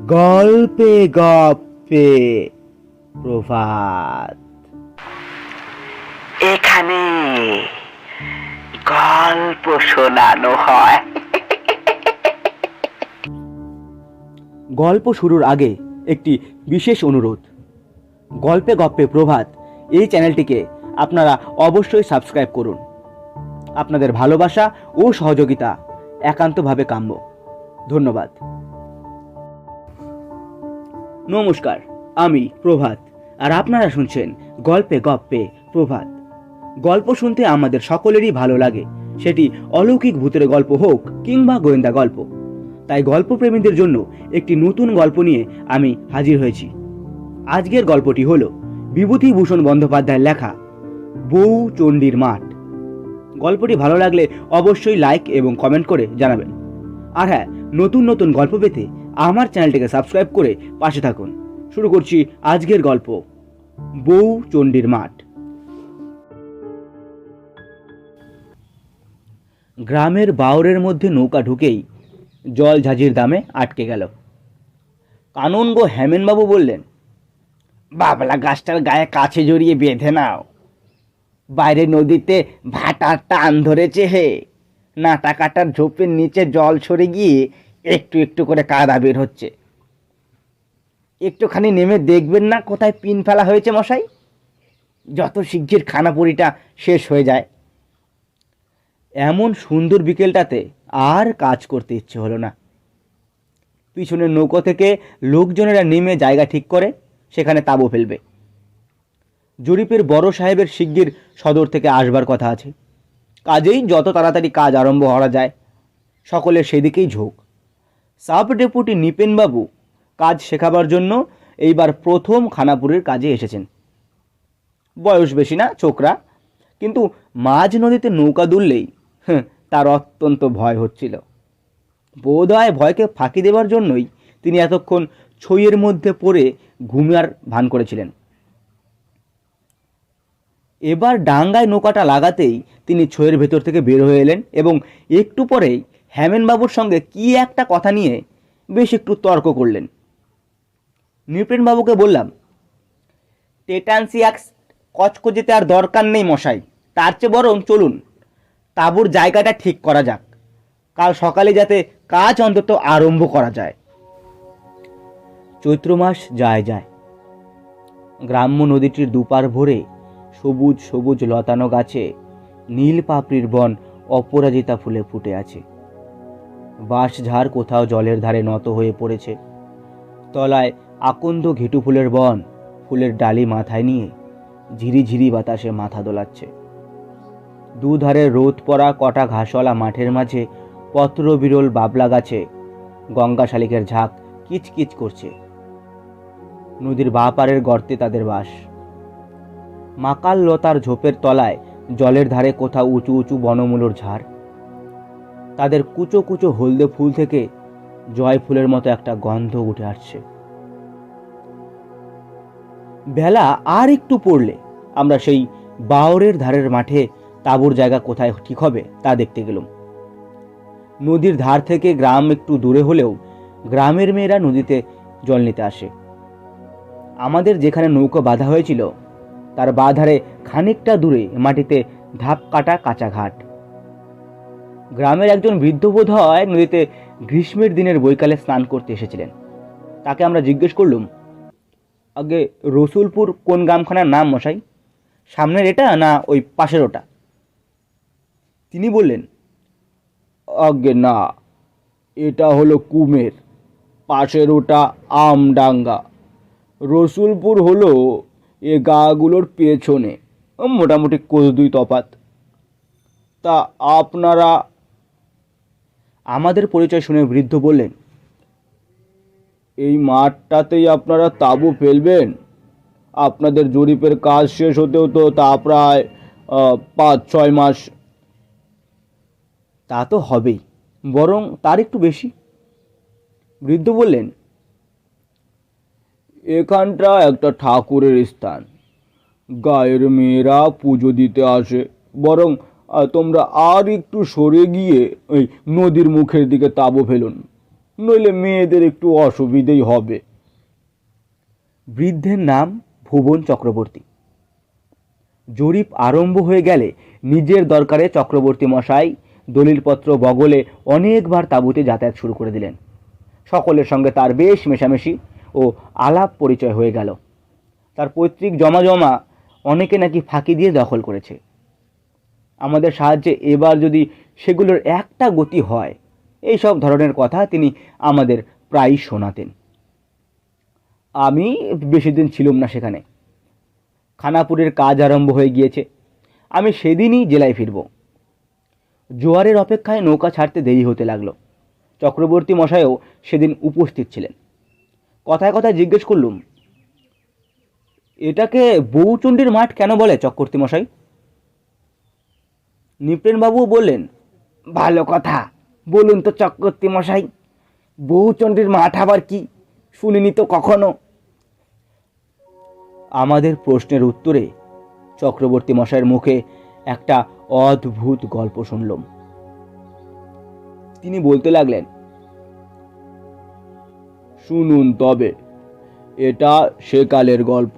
গল্পে গপ্পে প্রভাত। এখানে গল্প শোনানো হয়। গল্প শুরুর আগে একটি বিশেষ অনুরোধ। গল্পে গপ্পে প্রভাত এই চ্যানেলটিকে আপনারা অবশ্যই সাবস্ক্রাইব করুন। আপনাদের ভালোবাসা ও সহযোগিতা একান্তভাবে কাম্য। ধন্যবাদ। নমস্কার, আমি প্রভাত, আর আপনারা শুনছেন গল্পে গপ্পে প্রভাত। গল্প শুনতে আমাদের সকলেরই ভালো লাগে, সেটি অলৌকিক ভূতের গল্প হোক কিংবা গোয়েন্দা গল্প। তাই গল্পপ্রেমীদের জন্য একটি নতুন গল্প নিয়ে আমি হাজির হয়েছি। আজকের গল্পটি হল বিভূতিভূষণ বন্দ্যোপাধ্যায়ের লেখা, বউ চণ্ডীর মাঠ। গল্পটি ভালো লাগলে অবশ্যই লাইক এবং কমেন্ট করে জানাবেন। আর হ্যাঁ নতুন নতুন গল্প পেতে আমার চ্যানেলটিকে সাবস্ক্রাইব করে পাশে থাকুন। শুরু করছি আজকের গল্প। বউ চণ্ডীর মাঠ। গ্রামের বাউরের মধ্যে নৌকা ঢুকেই জল ঝাঁঝির দামে আটকে গেল। কানুন গো হেমেনবাবু বললেন, বাবলা গাছটার গায়ে কাছে জড়িয়ে বেঁধে নাও। বাইরে নদীতে ভাটার টান ধরেছে হে। নাটা কাটার ঝোপের নিচে জল সরে গিয়ে একটু একটু করে কাদা বের হচ্ছে। একটুখানি নেমে দেখবেন না কোথায় পিন ফেলা হয়েছে মশাই? যত শিগগির খানাপুরিটা শেষ হয়ে যায়। এমন সুন্দর বিকেলটাতে আর কাজ করতে ইচ্ছে হলো না। পিছনের নৌকো থেকে লোকজনেরা নেমে জায়গা ঠিক করে, সেখানে তাঁবু ফেলবে। জরিপের বড় সাহেবের শিগগির সদর থেকে আসবার কথা আছে। কাজেই যত তাড়াতাড়ি কাজ আরম্ভ করা যায়, সকলের সেদিকেই ঝোঁক। সাব ডেপুটি নিপেনবাবু কাজ শেখাবার জন্য এইবার প্রথম খানাপুরের কাজে এসেছেন। বয়স বেশি না ছোকরা। কিন্তু মাঝ নদীতে নৌকা দুললেই হ্যাঁ, তার অত্যন্ত ভয় হচ্ছিল। বোধ হয় ভয়কে ফাঁকি দেবার জন্যই তিনি এতক্ষণ ছইয়ের মধ্যে পড়ে ঘুমিয়ার ভান করেছিলেন। এবার ডাঙ্গায় নৌকাটা লাগাতেই তিনি ছইয়ের ভেতর থেকে বের হয়ে এলেন এবং একটু পরেই হেমেনবাবুর সঙ্গে কি একটা কথা নিয়ে বেশ একটু তর্ক করলেন। নৃপেনবাবুকে বললাম টেটানসিয়াক্স কচকচিতে আর দরকার নেই মশাই, তার চেয়ে বরং চলুন, তাঁবুর জায়গাটা ঠিক করা যাক। কাল সকালে যাতে কাজ অন্তত আরম্ভ করা যায়। চৈত্র মাস যায় যায়। গ্রাম্য নদীটির দুপার ভরে সবুজ সবুজ লতানো গাছে নীল পাপড়ির বন অপরাজিতা ফুলে ফুটে আছে। বাঁশঝাড় কোথাও জলের ধারে নত হয়ে পড়েছে। তলায় আকন্দ ঘেটু ফুলের বন, ফুলের ডালি মাথায় নিয়ে ঝিরিঝিরি বাতাসে মাথা দোলাচ্ছে। দুধারে রোদ পড়া কটা ঘাসওয়ালা মাঠের মাঝে পত্র বিরল বাবলা গাছে গঙ্গা শালিকের ঝাঁক কিচকিচ করছে। নদীর বাঁ পারের গর্তে তাদের বাস। মাকাল লতার ঝোপের তলায় জলের ধারে কোথাও উঁচু উঁচু বনমূলর ঝাড়। তাদের কুচো কুচো হলদে ফুল থেকে জয় ফুলের মতো একটা গন্ধ উঠে আসছে। বেলা আর একটু পড়লে আমরা সেই বাওরের ধারের মাঠে তাঁবুর জায়গা কোথায় ঠিক হবে তা দেখতে গেলাম। নদীর ধার থেকে গ্রাম একটু দূরে হলেও গ্রামের মেয়েরা নদীতে জল নিতে আসে। আমাদের যেখানে নৌকো বাঁধা হয়েছিল, তার বাঁধারে খানিকটা দূরে মাটিতে ধাপ কাটা কাঁচা ঘাট। গ্রামের একজন বৃদ্ধ বোধ হয় নদীতে গ্রীষ্মের দিনের বৈকালে স্নান করতে এসেছিলেন। তাকে আমরা জিজ্ঞেস করলুম, আগে রসুলপুর কোন গ্রামখানার নাম মশাই? সামনের এটা না ওই পাশের ওটা? তিনি বললেন, আগে না, এটা হলো কুমের, পাশের ওটা আমডাঙ্গা। রসুলপুর হলো এ গাগুলোর পেছনে, মোটামুটি কোচ দুই তফাত। তা আপনারা আমাদের পরিচয় শুনে বৃদ্ধ বললেন, এই মাঠটাতেই আপনারা তাঁবু ফেলবেন। আপনাদের জরিপের কাজ শেষ হতে হতো তা প্রায় পাঁচ, ছয় মাস। তা তো হবেই, বরং তার একটু বেশি। বৃদ্ধ বললেন, এখানটা একটা ঠাকুরের স্থান। গায়ের মেয়েরা পুজো দিতে আসে, বরং তোমরা আর একটু সরে গিয়ে ওই নদীর মুখের দিকে তাঁবু ফেলুন। নইলে মেয়েদের একটু অসুবিধেই হবে। বৃদ্ধের নাম ভুবন চক্রবর্তী। জরিপ আরম্ভ হয়ে গেলে নিজের দরকারে চক্রবর্তী মশাই দলিলপত্র বগলে অনেকবার তাঁবুতে যাতায়াত শুরু করে দিলেন। সকলের সঙ্গে তার বেশ মেশামেশি ও আলাপ পরিচয় হয়ে গেল। তার পৈতৃক জমা জমা অনেকে নাকি ফাঁকি দিয়ে দখল করেছে। আমাদের সাহায্যে এবার যদি সেগুলোর একটা গতি হয়, এই সব ধরনের কথা তিনি আমাদের প্রায়ই শোনাতেন। আমি বেশি দিন ছিলাম না সেখানে। খানাপুরের কাজ আরম্ভ হয়ে গিয়েছে। আমি সেদিনই জেলায় ফিরব। জোয়ারের অপেক্ষায় নৌকা ছাড়তে দেরি হতে লাগল। চক্রবর্তী মশাইও সেদিন উপস্থিত ছিলেন। কথায় কথায় জিজ্ঞেস করলুম, এটাকে বউচণ্ডীর মাঠ কেন বলে চক্রবর্তী মশাই? নিপেনবাবুও বললেন, ভালো কথা। বলুন তো চক্রবর্তী মশাই বহুচণ্ডীর মাঠ আবার কি? শুনিনি তো কখনো? আমাদের প্রশ্নের উত্তরে চক্রবর্তী মশাইয়ের মুখে একটা অদ্ভুত গল্প শুনলাম। তিনি বলতে লাগলেন, শুনুন তবে, এটা সেকালের গল্প।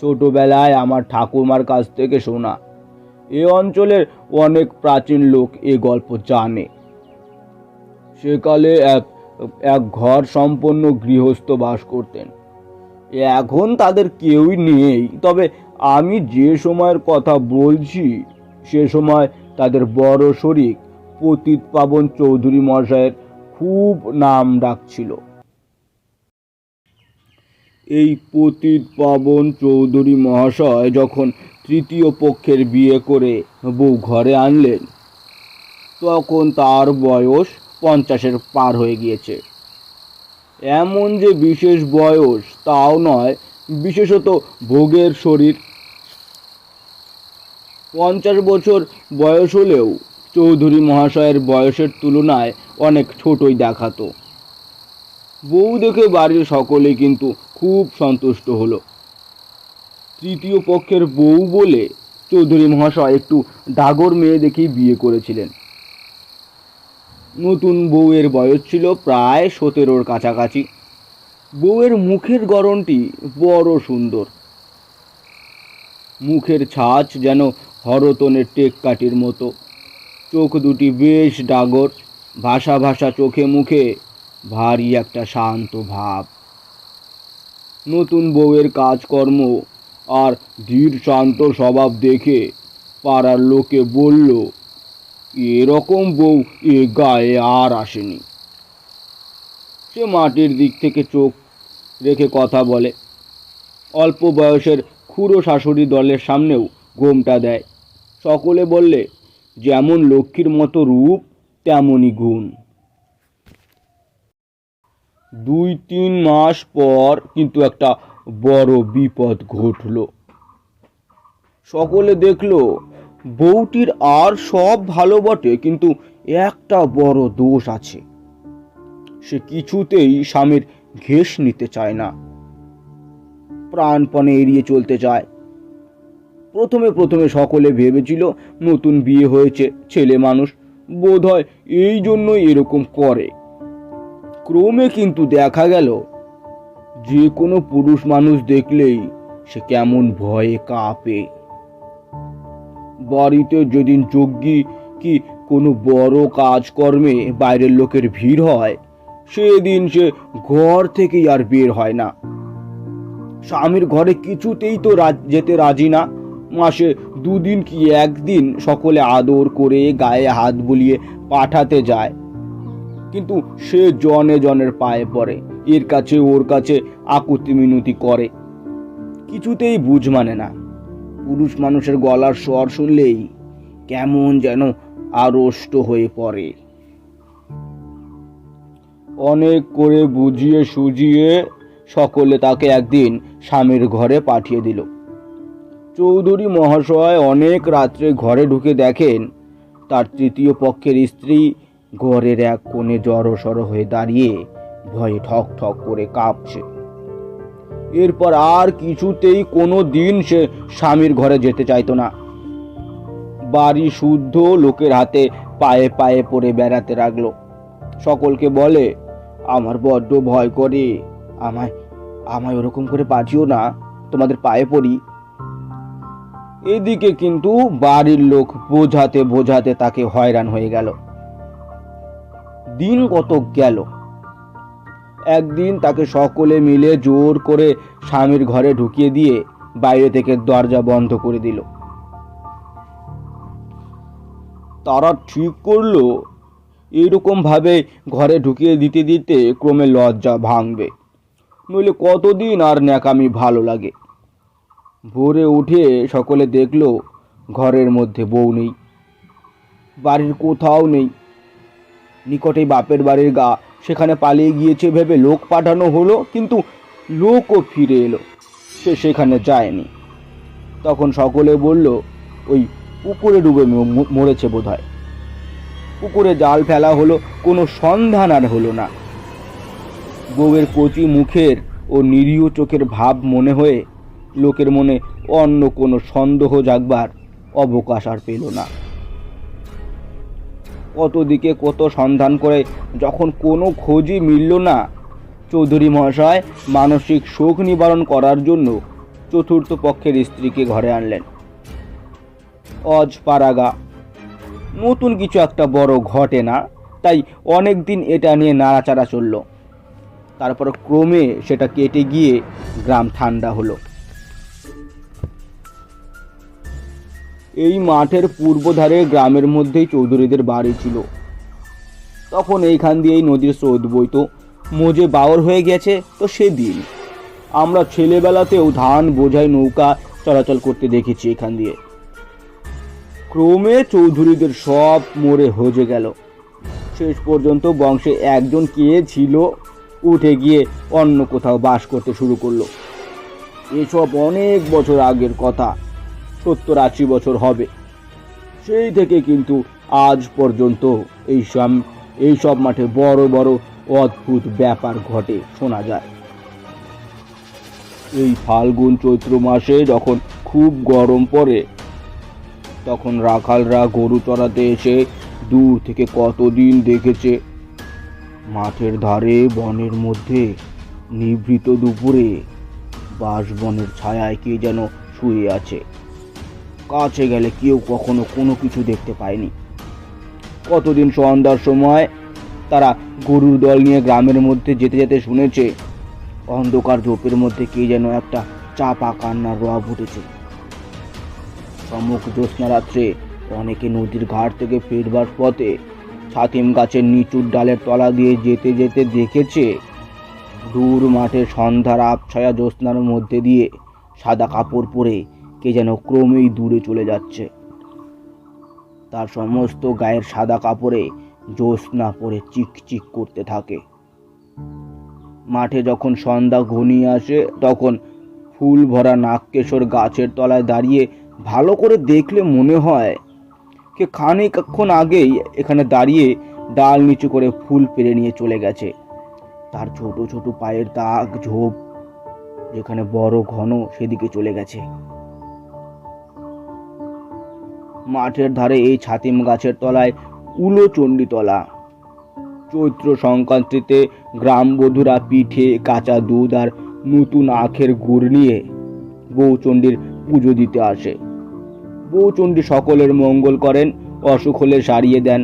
ছোটবেলায় আমার ঠাকুমার কাছ থেকে শোনা এ অঞ্চলের অনেক প্রাচীন লোক এ গল্প জানে। সেকালে এক এক ঘর সম্পন্ন গৃহস্থ বাস করতেন। এখন তাদের কেউই নেই। তবে আমি যে সময়ের কথা বলছি, সে সময় তাদের বড় শরিক পতিত পাবন চৌধুরী মশাইয়ের খুব নাম ডাকছিল। এই পতিত পাবন চৌধুরী মহাশয় যখন তৃতীয় পক্ষের বিয়ে করে বউ ঘরে আনলেন। তখন তার বয়স পঞ্চাশের পার হয়ে গিয়েছে। এমন যে বিশেষ বয়স, তাও নয়, বিশেষত ভোগের শরীর। পঞ্চাশ বছর বয়স হলেও চৌধুরী মহাশয়ের বয়সের তুলনায় অনেক ছোটই দেখাতো। বউ দেখে বাড়ির সকলে কিন্তু খুব সন্তুষ্ট হলো। তৃতীয় পক্ষের বউ বলে চৌধুরী মহাশয় একটু ডাগর মেয়ে দেখেই বিয়ে করেছিলেন। নতুন বউয়ের বয়স ছিল প্রায় সতেরোর কাছাকাছি। বউয়ের মুখের গড়নটি বড় সুন্দর। মুখের ছাঁচ যেন হরতনের টেককাটির মতো। চোখ দুটি বেশ ডাগর, ভাষা ভাষা চোখে মুখে ভারী একটা শান্ত ভাব। নতুন বউয়ের কাজকর্ম আর ধীর শান্ত স্বভাব দেখে পাড়ার লোকে বলল, এরকম বউ এ গায়ে আর আসেনি। সে মাটির দিক থেকে চোখ রেখে কথা বলে, অল্প বয়সের খুড়ো শাশুড়ি দলের সামনেও ঘোমটা দেয়। সকলে বললে, যেমন লক্ষ্মীর মতো রূপ, তেমনই গুণ। দুই তিন মাস পর কিন্তু একটা বড় বিপদ ঘটল। সকলে দেখল, বউটির আর সব ভালো বটে, কিন্তু একটা বড় দোষ আছে। সে কিছুতেই স্বামীর ঘেস নিতে চায় না। প্রাণপণে এড়িয়ে চলতে চায় প্রথমে প্রথমে সকলে ভেবেছিল, নতুন বিয়ে হয়েছে, ছেলে মানুষ বোধ হয় এই জন্যই এরকম করে। ক্রমে কিন্তু দেখা গেল যে কোনো পুরুষ মানুষ দেখলেই সে কেমন ভয়ে কাঁপে। বাড়িতে যেদিন যজ্ঞী কি কোনো বড় কাজকর্মে বাইরের লোকের ভিড় হয়, সেদিন সে ঘর থেকেই আর বের হয় না। স্বামীর ঘরে কিছুতেই তো যেতে রাজি না। মাসে দুদিন কি একদিন সকলে আদর করে গায়ে হাত বুলিয়ে পাঠাতে যায়। কিন্তু সে জনে জনের পায়ে পড়ে। এর কাছে, ওর কাছে আকুতি মিনতি করে। কিছুতেই বুঝ মানে না। পুরুষ মানুষের গলার স্বর শুনলেই কেমন যেন আড়ষ্ট হয়ে পড়ে। অনেক করে বুঝিয়ে সুজিয়ে সকলে তাকে একদিন স্বামীর ঘরে পাঠিয়ে দিল। চৌধুরী মহাশয় অনেক রাত্রে ঘরে ঢুকে দেখেন, তার তৃতীয় পক্ষের স্ত্রী ঘরের এক কোণে জড়সড় হয়ে দাঁড়িয়ে ভয়ে ঠক ঠক করে কাঁপছে। এরপর আর কিছুতেই কোনো দিন সে স্বামীর ঘরে যেতে চাইতো না। বাড়ি শুদ্ধ লোকের হাতে পায়ে পায়ে পড়ে বেড়াতে লাগল। সকলকে বলে, আমার বড্ড ভয় করে। আমায় আমায় ওরকম করে বাঁচিও না। তোমাদের পায়ে পড়ি। এদিকে কিন্তু বাড়ির লোক বোঝাতে বোঝাতে তাকে হয়রান হয়ে গেল। দিন কত গেল। একদিন তাকে সকলে মিলে জোর করে স্বামীর ঘরে ঢুকিয়ে দিয়ে বাইরে থেকে দরজা বন্ধ করে দিল। তারা ঠিক করল এরকম ভাবে ঘরে ঢুকিয়ে দিতে দিতে ক্রমে লজ্জা ভাঙবে। নইলে কতদিন আর ন্যাকামি ভালো লাগে। ভোরে উঠে সকলে দেখল, ঘরের মধ্যে বউ নেই, বাড়ির কোথাও নেই নিকটেই বাপের বাড়ির গা সেখানে পালিয়ে গিয়েছে, ভেবে লোক পাঠানো হলো, কিন্তু লোকও ফিরে এলো। সে সেখানে যায়নি। তখন সকলে বলল, ওই পুকুরে ডুবে মরেছে বোধহয়। পুকুরে জাল ফেলা হলো, কোনো সন্ধান আর হলো না। বউয়ের কচি মুখের ও নিরীহ চোখের ভাব মনে হয়ে লোকের মনে অন্য কোনো সন্দেহ জাগবার অবকাশ আর পেল না। কত দিকে কত সন্ধান করে যখন কোনো খোঁজই মিলল না। চৌধুরী মহাশয় মানসিক শোক নিবারণ করার জন্য চতুর্থ পক্ষের স্ত্রীকে ঘরে আনলেন। অজ পারাগা নতুন কিছু একটা বড় ঘটে না, তাই অনেক দিন এটা নিয়ে নাড়াচাড়া চলল। তারপর ক্রমে সেটা কেটে গিয়ে গ্রাম ঠান্ডা হলো। এই মাঠের পূর্ব ধারে গ্রামের মধ্যেই চৌধুরীদের বাড়ি ছিল। তখন এইখান দিয়েই নদীর স্রোত বইতো। মোজে বাওর হয়ে গেছে তো সেদিন। আমরা ছেলেবেলাতেও ধান, বোঝাই, নৌকা চলাচল করতে দেখেছি এখান দিয়ে। ক্রমে চৌধুরীদের সব মরে হজে গেল। শেষ পর্যন্ত বংশে একজন কে ছিল, উঠে গিয়ে অন্য কোথাও বাস করতে শুরু করল। এসব অনেক বছর আগের কথা। সত্তর আশি বছর হবে। সেই থেকে কিন্তু আজ পর্যন্ত এই সব এই সব মাঠে বড় বড় অদ্ভুত ব্যাপার ঘটে, শোনা যায়। এই ফাল্গুন চৈত্র মাসে যখন খুব গরম পড়ে, তখন রাখালরা গরু চড়াতে এসে দূর থেকে কতদিন দেখেছে? মাঠের ধারে, বনের মধ্যে, নিভৃত দুপুরে, বাঁশবনের ছায়ায় কে যেন শুয়ে আছে। কাছে গেলে কেউ কখনো কোনো কিছু দেখতে পায়নি। কতদিন সন্ধ্যার সময় তারা গরুর দল নিয়ে গ্রামের মধ্যে যেতে যেতে শুনেছে, অন্ধকার ঝোপের মধ্যে কে যেন একটা চাপা কান্নার রব উঠেছে। সমুখ জ্যোৎস্না রাত্রে অনেকে নদীর ঘাট থেকে ফিরবার পথে ছাতিম গাছের নিচুর ডালের তলা দিয়ে যেতে যেতে দেখেছে, দূর মাঠে সন্ধ্যার আবছায়া জ্যোৎস্নার মধ্যে দিয়ে সাদা কাপড় পরে কে যেন ক্রমেই দূরে চলে যাচ্ছে। তার সমস্ত গায়ের সাদা কাপড়ে জ্যোৎস্না পরে চিকচিক করতে থাকে। মাঠে যখন সন্ধ্যা ঘনিয়ে আসে, তখন ফুল ভরা নাগকেশর গাছের তলায় দাঁড়িয়ে ভালো করে দেখলে মনে হয় কে খানিকক্ষণ আগেই এখানে দাঁড়িয়ে ডাল নিচু করে ফুল পেরে নিয়ে চলে গেছে। তার ছোট ছোট পায়ের দাগ ঝোপ যেখানে বড় ঘন সেদিকে চলে গেছে। মাঠের ধারে এই ছাতিম গাছের তলায় উলো চণ্ডীতলা। চৈত্র সংক্রান্তিতে গ্রামবধূরা পিঠে, কাঁচা দুধ আর নতুন আখের গুড় নিয়ে বউচণ্ডীর পুজো দিতে আসে। বউচণ্ডী সকলের মঙ্গল করেন, অসুখ হলে সারিয়ে দেন।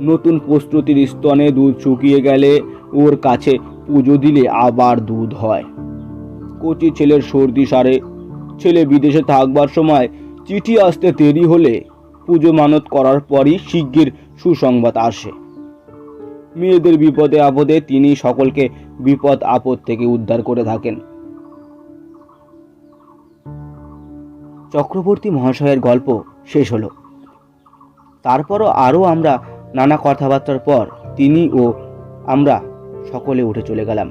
নতুন প্রস্তুতির স্তনে দুধ শুকিয়ে গেলে ওর কাছে পুজো দিলে আবার দুধ হয়। কচি ছেলের সর্দি সারে, ছেলে বিদেশে থাকবার সময় চিঠি আসতে দেরি হলে পুজো মানত করার পরই শিগগির সুসংবাদ আসে। মেয়েদের বিপদে আপদে তিনি সকলকে বিপদ আপদ থেকে উদ্ধার করে থাকেন। চক্রবর্তী মহাশয়ের গল্প শেষ হলো। তারপরও আরও আমরা নানা কথাবার্তার পর তিনি ও আমরা সকলে উঠে চলে গেলাম।